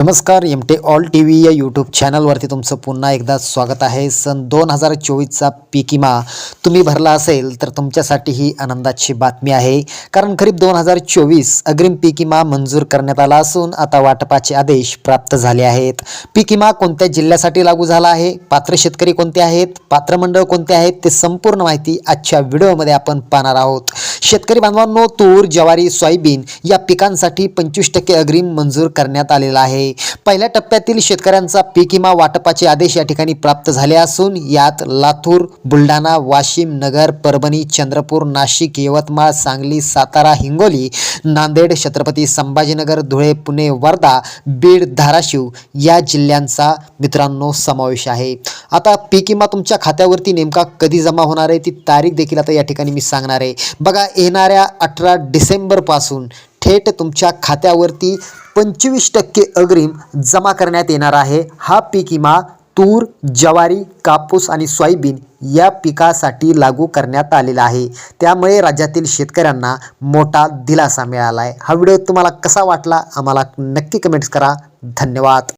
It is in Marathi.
नमस्कार M T all T V या यूट्यूब चॅनलवरती तुमचं पुन्हा एकदा स्वागत आहे. सन दोन हजार चोवीसचा पीक तुम्ही भरला असेल तर तुमच्यासाठी ही आनंदाची बातमी आहे. कारण खरीप दोन हजार चोवीस अग्रिम पीक मंजूर करण्यात आला असून आता वाटपाचे आदेश प्राप्त झाले आहेत. पीक कोणत्या जिल्ह्यासाठी लागू झाला आहे? पात्र शेतकरी कोणते आहेत? पात्र मंडळ कोणते आहेत? ते संपूर्ण माहिती आजच्या व्हिडिओमध्ये आपण पाहणार आहोत. शेतकरी बांधवांनो तूर ज्वारी सोयाबीन या पिकांसाठी पंचवीस टक्के अग्रिम मंजूर करण्यात आलेला आहे. पहिल्या टप्प्यातील शेतकऱ्यांचा पीक विमा वाटपाचे आदेश या ठिकाणी प्राप्त झाले असून यात लातूर बुलढाणा वाशिम नगर परभणी चंद्रपूर नाशिक यवतमाळ सांगली सातारा हिंगोली नांदेड छत्रपती संभाजीनगर धुळे पुणे वर्धा बीड धाराशिव या जिल्ह्यांचा मित्रांनो समावेश आहे. आता पीक विमा तुमच्या खात्यावरती नेमका कधी जमा होणार आहे? ती तारीख देखील आता या ठिकाणी मी सांगणार आहे. बघा येणाऱ्या अठरा डिसेंबरपासून थेट तुमच्या खात्यावरती पंचवीस टक्के अग्रिम जमा करण्यात येणार आहे. हा पीक विमा तूर ज्वारी कापूस आणि सोयाबीन या पिकासाठी लागू करण्यात आलेला आहे. त्यामुळे राज्यातील शेतकऱ्यांना मोठा दिलासा मिळाला आहे हा व्हिडिओ तुम्हाला कसा वाटला? आम्हाला नक्की कमेंट्स करा. धन्यवाद.